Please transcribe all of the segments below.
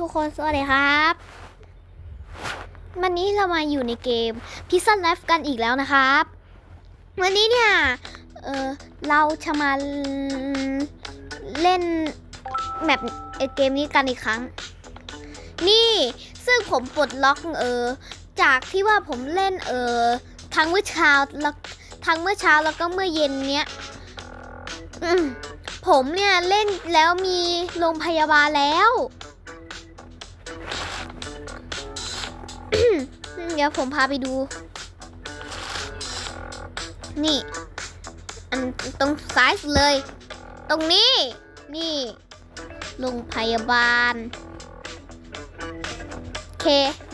ทุกคนสวัสดีครับ วันนี้เรามาอยู่ในเกม p i z z a Life กันอีกแล้วนะครับ วันนี้เนี่ย เออเราจะมาเล่นแมปเอ่อเกมนี้กันอีกครั้ง นี่ซึ่งผมปลดล็อกเออจากที่ว่าผมเล่นเออทั้งเมื่อเช้าแล้วทั้งเมื่อเช้าแล้วก็เมื่อเย็นเนี้ยมผมเนี่ยเล่นแล้วมีโรงพยาบาลแล้ว เดี๋ยวผมพาไปดู นี่ อันตรงซ้ายสุดเลย ตรงนี้ นี่โรงพยาบาล โอเค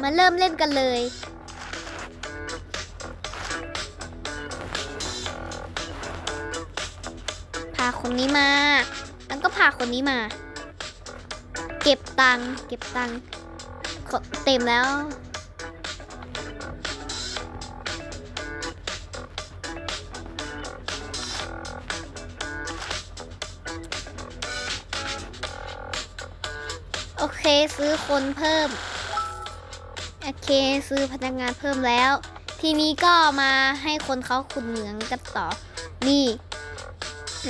มาเริ่มเล่นกันเลยพาคนนี้มา แล้วก็พาคนนี้มา เก็บตังค์เก็บตังค์เต็มแล้ว เคซื้อคนเพิ่ม โอเคซื้อพนักงานเพิ่มแล้ว ทีนี้ก็มาให้คนเขาขุดเหมืองกันต่อ นี่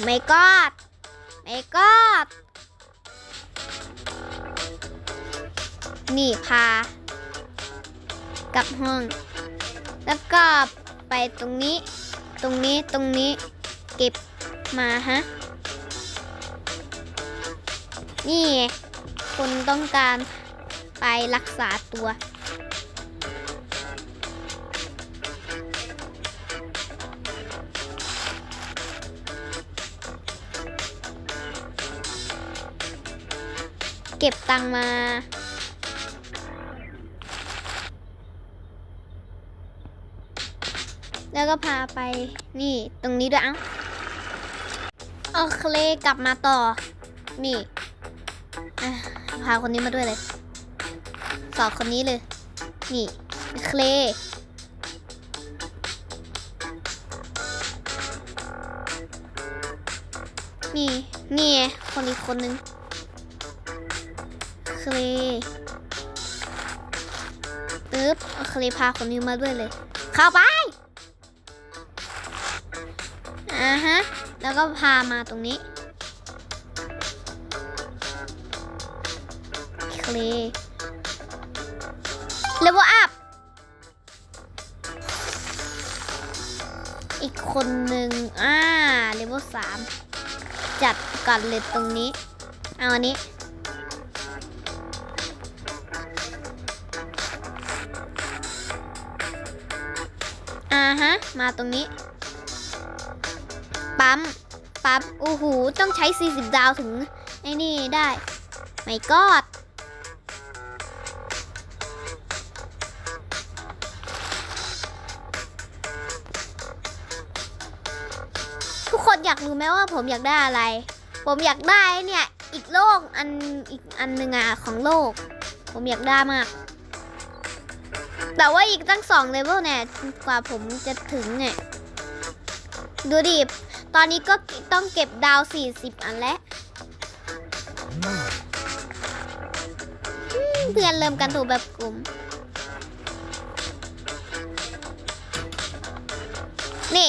ไม่กอดไม่กอดนี่พา กลับห้อง แล้วก็ไปตรงนี้ ตรงนี้ตรงนี้เก็บมาฮะ นี่ คนต้องการไปรักษาตัว เก็บตังมาแล้วก็พาไปนี่ตรงนี้ด้วยอ้าโอเคกลับมาต่อ นี่อะ พาคนนี้มาด้วยเลย สอบคนนี้เลย นี่ เคลนี่ นี่คนอีกคนนึง เคลปึ๊บเอเคลพาคนนี้มาด้วยเลย เข้าไป อ่าฮะ แล้วก็พามาตรงนี้ เลเลเวลอัพ อีกคนหนึ่งอ่าเลเวลสามจัดกันเลยตรงนี้ เอาอันนี้ อ่าฮะ มาตรงนี้ ปั๊ม ปั๊ม โอ้โห ต้องใช้ 40 ดาวถึง ไอ้นี่ได้ ไม่กอด อยากรู้ไหมว่าผมอยากได้อะไร ผมอยากได้เนี่ยอีกโลกอันอีกอันหนึ่งอะของโลก ผมอยากได้มาก แต่ว่าอีกตั้งสองเลเวลเนี่ยกว่าผมจะถึงเนี่ยดูดิ ตอนนี้ก็ต้องเก็บดาว 40 อันแล้วเพื่อนเริ่มกันถูกแบบกลุ่ม นี่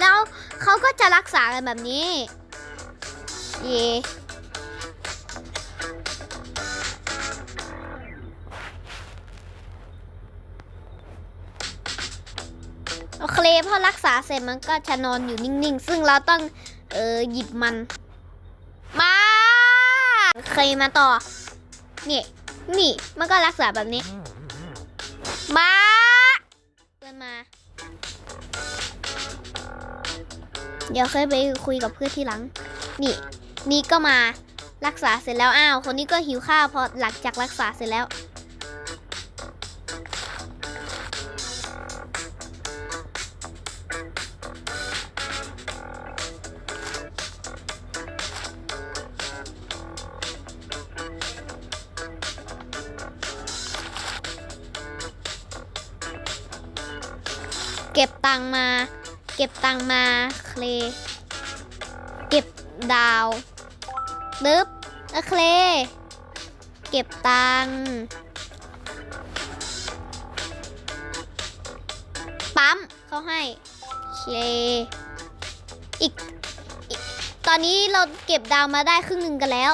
แล้ว เขาก็จะรักษากันแบบนี้ เย่โอเคพอรักษาเสร็จมันก็จะนอนอยู่นิ่งๆ ซึ่งเราต้องเออหยิบมัน มาเคยมาต่อ นี่ นี่ มันก็รักษาแบบนี้ มา เดี๋ยวเคยไปคุยกับเพื่อนที่หลัง นี่ นี่ก็มารักษาเสร็จแล้วอ้าว คนนี้ก็หิวข้าวพอหลังจากรักษาเสร็จแล้ว เก็บตังมา เก็บตังมาเคล เก็บดาวปึ๊บโอเคล เก็บตังปั๊มเขาให้เคอีกอีก ตอนนี้เราเก็บดาวมาได้ครึ่งหนึ่งกันแล้ว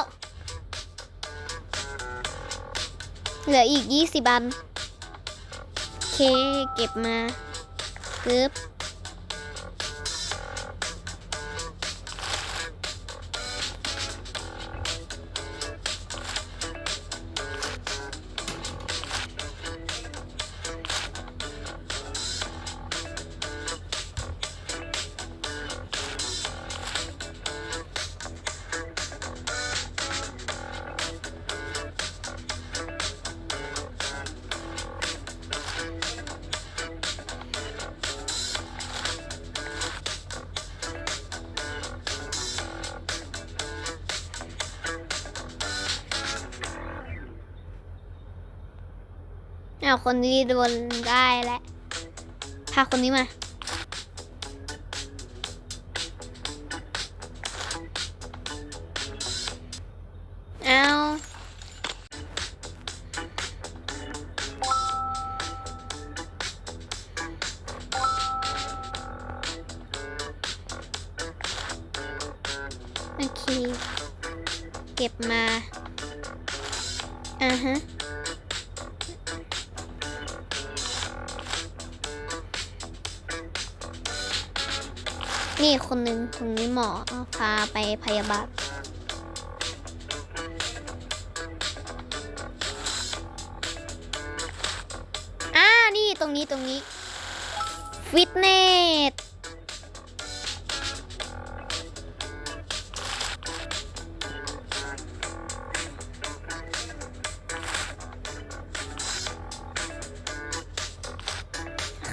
เหลืออีก 20อัน เค เก็บมาปึ๊บ เอาคนนี้โดนได้แล้วพาคนนี้มา เอาโอเค เก็บมา อ่าฮะ นี่คนหนึ่งตรงนี้หมอพาไปพยาบาลอ่านี่ตรงนี้ตรงนี้ ฟิตเนส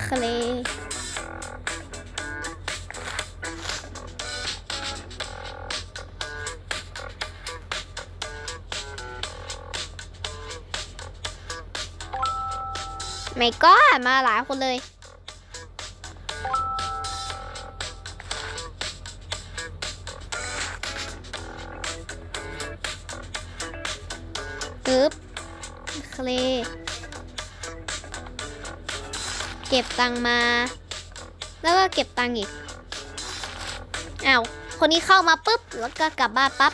เคล ไม่ก็มาหลายคนเลยปึ๊บเคลเก็บตังมา แล้วก็เก็บตังอีกอ้าว คนนี้เข้ามาปุ๊บ แล้วก็กลับบ้านปั๊บ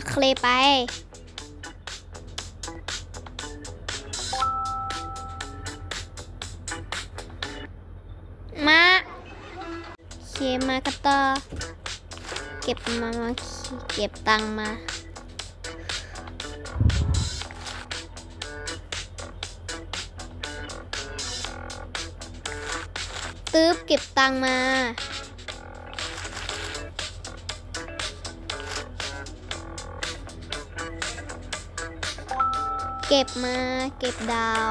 อาเคลไปมาเคมากันต่อเก็บมามาเก็บตังมาตึ๊บเก็บตังมา เก็บมาเก็บดาว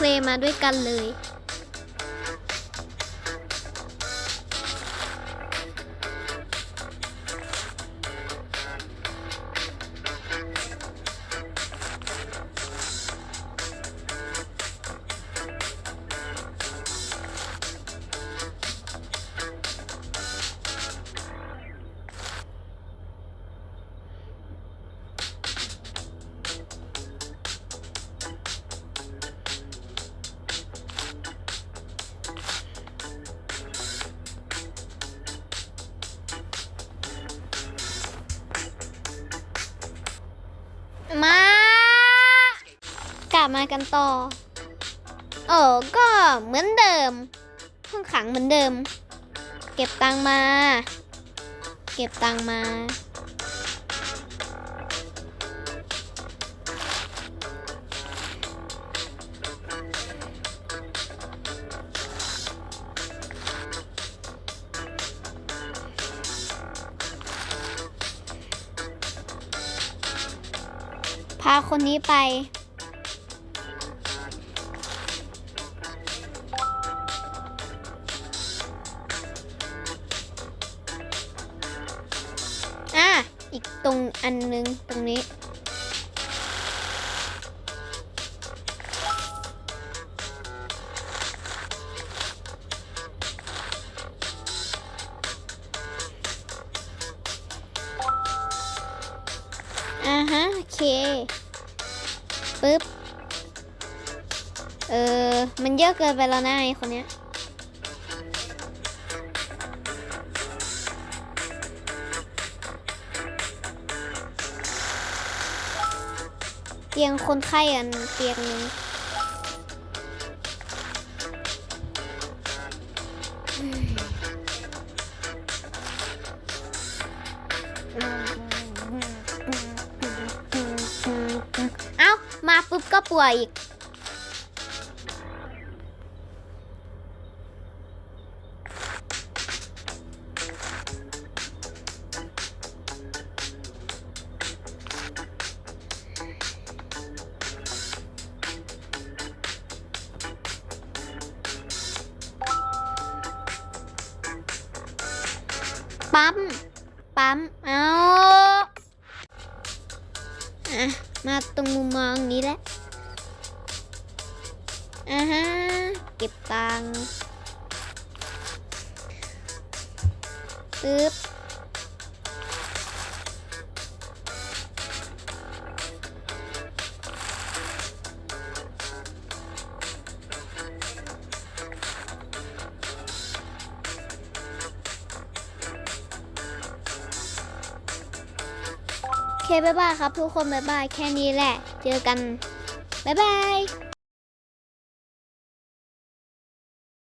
เคลมาด้วยกันเลย กันต่อเออก็เหมือนเดิม ห้องขังเหมือนเดิม เก็บตังมา เก็บตังมา พาคนนี้ไป อีกตรงอันนึงตรงนี้อ่าฮะ โอเคปึ๊บ เออ มันเยอะเกินไปแล้วนะไอคนเนี้ย ตียงคนไข้อันเตียงหนึงเอ้า มาปุ๊บก็ป่วยอีก ปั๊ม ปั๊ม เอาอะมาตรงมุมมองนี้แหละอ่าฮะ เก็บตังค์ เคบ๊ายบายครับทุกคนบ๊ายบายแค่นี้แหละ เจอกันบ๊ายบาย